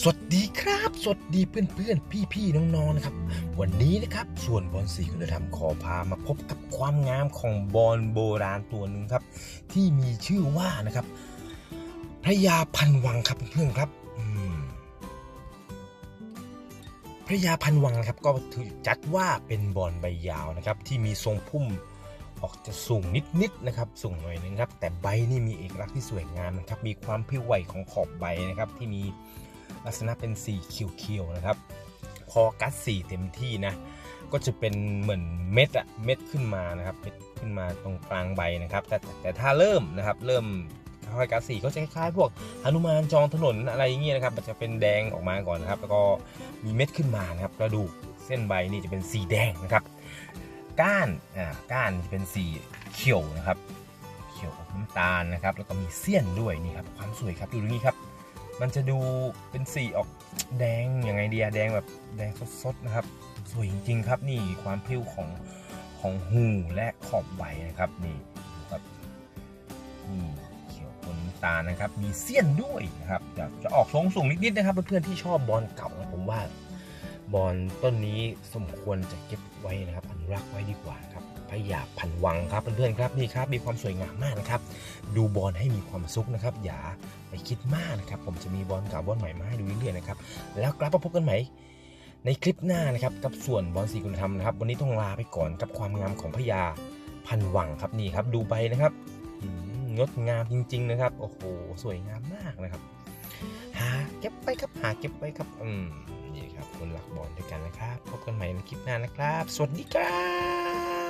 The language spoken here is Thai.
สวัสดีครับ สวัสดีเพื่อนเพื่อนพี่พี่ๆน้องๆนะครับ วันนี้นะครับส่วนบอลสีคุณธรรมขอพามาพบกับความงามของบอลโบราณตัวหนึ่งครับ ที่มีชื่อว่านะครับพระยาพันวังครับเพื่อนๆครับพระยาพันวังครับก็ถือจัดว่าเป็นบอลใบยาวนะครับ ที่มีทรงพุ่มออกจะสูงนิดๆนะครับ สูงหน่อยนึงครับ แต่ใบนี่มีเอกลักษณ์ที่สวยงามนะครับ มีความพิ้วไหวของขอบใบนะครับที่มี ลักษณะเป็นสีเขียวๆนะครับ พอกัดสีเต็มที่นะ ก็จะเป็นเหมือนเม็ดอะเม็ดขึ้นมานะครับเม็ดขึ้นมาตรงกลางใบนะครับ แต่แต่ถ้าเริ่มนะครับ เริ่มค่อยกัดสีก็จะคล้ายๆพวกหนุมานจองถนนอะไรอย่างเงี้ยนะครับ มันจะเป็นแดงออกมาก่อนนะครับ แล้วก็มีเม็ดขึ้นมานะครับกระดูกเส้นใบนี่จะเป็นสีแดงนะครับ ก้านอ่าก้านจะเป็นสีเขียวนะครับ เขียวออกน้ำตาลนะครับ แล้วก็มีเสี้ยนด้วยนี่ครับความสวยครับดูตรงนี้ครับ มันจะดูเป็นสีออกแดงยังไงดีอะแดงแบบแดงสดๆนะครับ สวยจริงๆครับนี่ความพริ้วของของหูและขอบใบนะครับนี่ครับนี่เขียวบนตานะครับ มีเสี้ยนด้วยนะครับจะจะออกทรงสูงนิดๆนะครับเพื่อนๆที่ชอบบอลเก่านะผมว่าบอลต้นนี้สมควรจะเก็บไว้นะครับ นุรักษ์ไว้ดีกว่าครับพยาพันวังครับเพื่อนๆครับนี่ครับมีความสวยงามมากนะครับ ดูบอลให้มีความสุขนะครับ อย่าไปคิดมากนะครับ ผมจะมีบอลเก่าบอลใหม่มาให้ดูเรื่อยๆนะครับแล้วกลับมาพบกันใหม่ในคลิปหน้านะครับกับส่วนบอลสีคุณธรรมนะครับ วันนี้ต้องลาไปก่อนกับความงามของพญาพันวังครับนี่ครับ ดูใบนะครับงดงามจริง ๆ นะครับ โอ้โหสวยงามมากนะครับ หาเก็บไปครับหาเก็บไปครับ อืมนี่ครับคนหลักบอลด้วยกันนะครับพบ กันใหม่ในคลิปหน้านะครับ สวัสดีครับ